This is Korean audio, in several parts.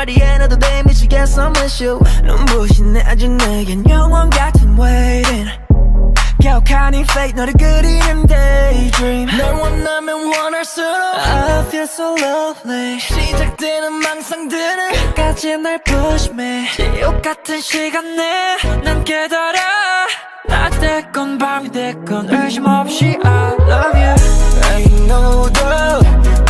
body에 너도 돼 미치겠어 miss you 눈부신 내 아주 내겐 영원 같은 waiting 이 fate 너를 그리는 daydream. 널 원하면 원할수록 I feel so lonely 시작되는 망상들은 끝까지 날 push me. 지옥 같은 시간 내난 깨달아 낮 됐건 밤이 됐건 의심 없이 I love you. Ain't no doubt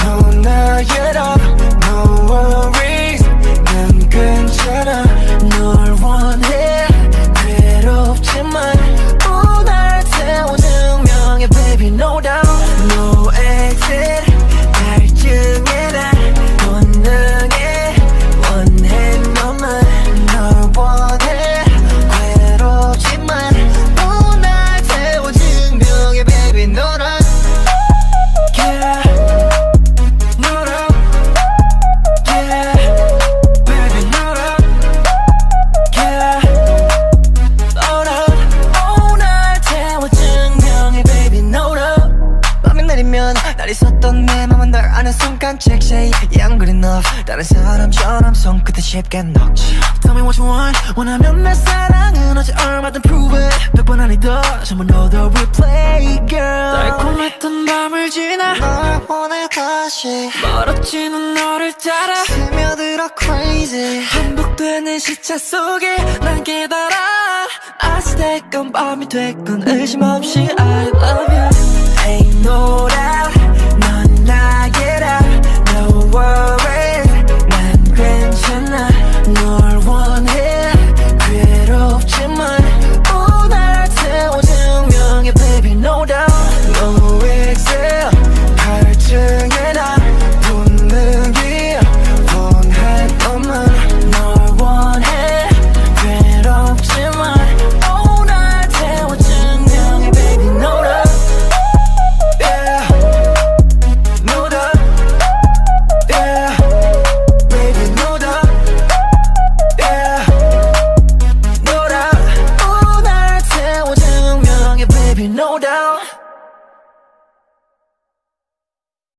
있었던 내 맘은 널 아는 순간 check say I'm good enough. 다른 사람처럼 손끝에 쉽게 녹지. Tell me what you want. 원하면 내 사랑은 어제 얼마든 prove it 백번 아니더 전부 너도 replay girl. 달콤했던 밤을 지나 널 원해 다시. 멀어지는 너를 따라 스며들어 crazy. 반복되는 시차 속에 난 깨달아. 아직 됐건 밤이 됐건 의심 없이 I love you. Ain't no doubt no doubt.